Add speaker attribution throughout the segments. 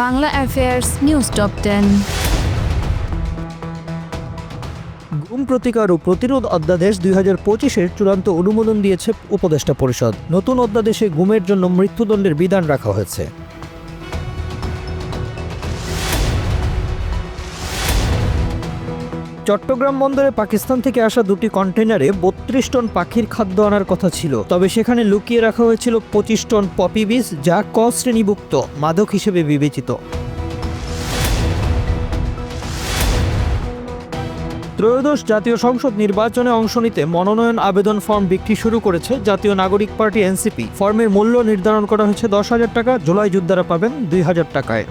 Speaker 1: Bangla affairs news top ten.
Speaker 2: ঘুম প্রতিকার ও প্রতিরোধ অধ্যাদেশ দুই হাজার পঁচিশের চূড়ান্ত অনুমোদন দিয়েছে উপদেষ্টা পরিষদ। নতুন অধ্যাদেশে ঘুমের জন্য মৃত্যুদণ্ডের বিধান রাখা হয়েছে। চট্টগ্রাম বন্দরে পাকিস্তান থেকে আসা দুটি কন্টেনারে বত্রিশ টন পাখির খাদ্য আনার কথা ছিল। তবে সেখানে লুকিয়ে রাখা হয়েছিল পঁচিশ টন পপি বীজ, যা ক শ্রেণীভুক্ত, মাদক হিসেবে বিবেচিত। ত্রয়োদশ জাতীয় সংসদ নির্বাচনে অংশ নিতে মনোনয়ন আবেদন ফর্ম বিক্রি শুরু করেছে জাতীয় নাগরিক পার্টি এনসিপি। ফর্মের মূল্য নির্ধারণ করা হয়েছে দশ হাজার টাকা, জুলাই যোদ্ধারা পাবেন দুই হাজার টাকায়।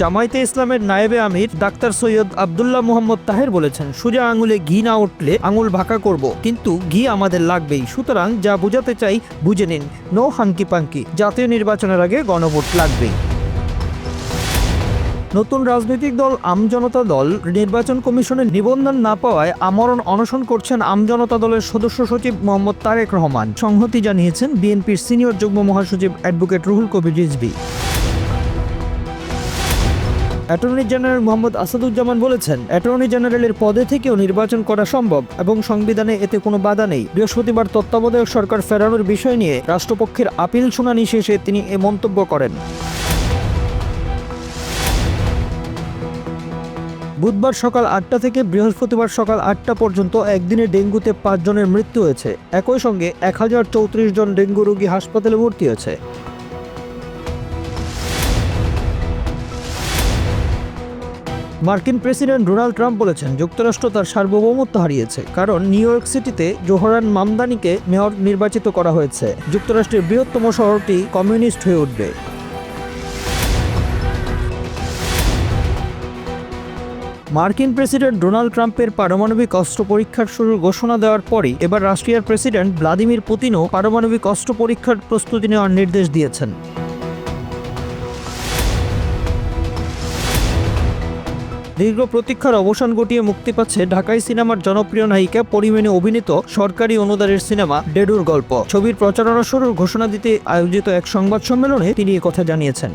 Speaker 2: জামায়াতে ইসলামের নায়েবে আমির ডাক্তার সৈয়দ আবদুল্লাহ মোহাম্মদ তাহের বলেছেন, সোজা আঙুলে ঘি না উঠলে আঙুল ভাকা করব, কিন্তু ঘি আমাদের লাগবেই। সুতরাং যা বোঝাতে চাই, বুঝে নিন। No hanky panky. জাতীয় নির্বাচনের আগে গণভোট লাগবেই। নতুন রাজনৈতিক দল আমজনতা দল, নির্বাচন কমিশনের নিবন্ধন না পাওয়ায় আমরণ অনশন করছেন আমজনতা দলের সদস্য সচিব মোহাম্মদ তারেক রহমান। সংহতি জানিয়েছেন বিএনপির সিনিয়র যুগ্ম মহাসচিব advocate Ruhul Kabir Rizvi. Attorney general Mohammad Asaduzzaman বলেছেন, অ্যাটর্নি জেনারেলের পদে থেকেও নির্বাচন করা সম্ভব এবং সংবিধানে এতে কোনো বাধা নেই। বৃহস্পতিবার তত্ত্বাবধায়ক সরকার ফেরানোর বিষয় নিয়ে রাষ্ট্রপক্ষের আপিল শুনানি শেষে তিনি এ মন্তব্য করেন। বুধবার সকাল আটটা থেকে বৃহস্পতিবার সকাল আটটা পর্যন্ত একদিনে ডেঙ্গুতে পাঁচজনের মৃত্যু হয়েছে। একই সঙ্গে এক হাজার চৌত্রিশ জন ডেঙ্গু রোগী হাসপাতালে ভর্তি হয়েছে। মার্কিন প্রেসিডেন্ট ডোনাল্ড ট্রাম্প বলেছেন যুক্তরাষ্ট্র তার সার্বভৌমত্ব হারিয়েছে, কারণ নিউ ইয়র্ক সিটিতে জোহরান মামদানিকে মেয়র নির্বাচিত করা হয়েছে। যুক্তরাষ্ট্রের বৃহত্তম শহরটি কমিউনিস্ট হয়ে উঠবে। মার্কিন প্রেসিডেন্ট ডোনাল্ড ট্রাম্পের পারমাণবিক অস্ত্র পরীক্ষার শুরুর ঘোষণা দেওয়ার পরই এবার রাশিয়ার প্রেসিডেন্ট ভ্লাদিমির পুতিনও পারমাণবিক অস্ত্র পরীক্ষার প্রস্তুতি নেওয়ার নির্দেশ দিয়েছেন। দীর্ঘ প্রতীক্ষার অবসান ঘটিয়ে মুক্তি পাচ্ছে ঢাকাই সিনেমার জনপ্রিয় নায়িকা পরিমেনে অভিনীত সরকারি অনুদানের সিনেমা ডেডুর গল্প। ছবির প্রচারণা শুরুর ঘোষণা দিতে আয়োজিত এক সংবাদ সম্মেলনে তিনি কথা জানিয়েছেন।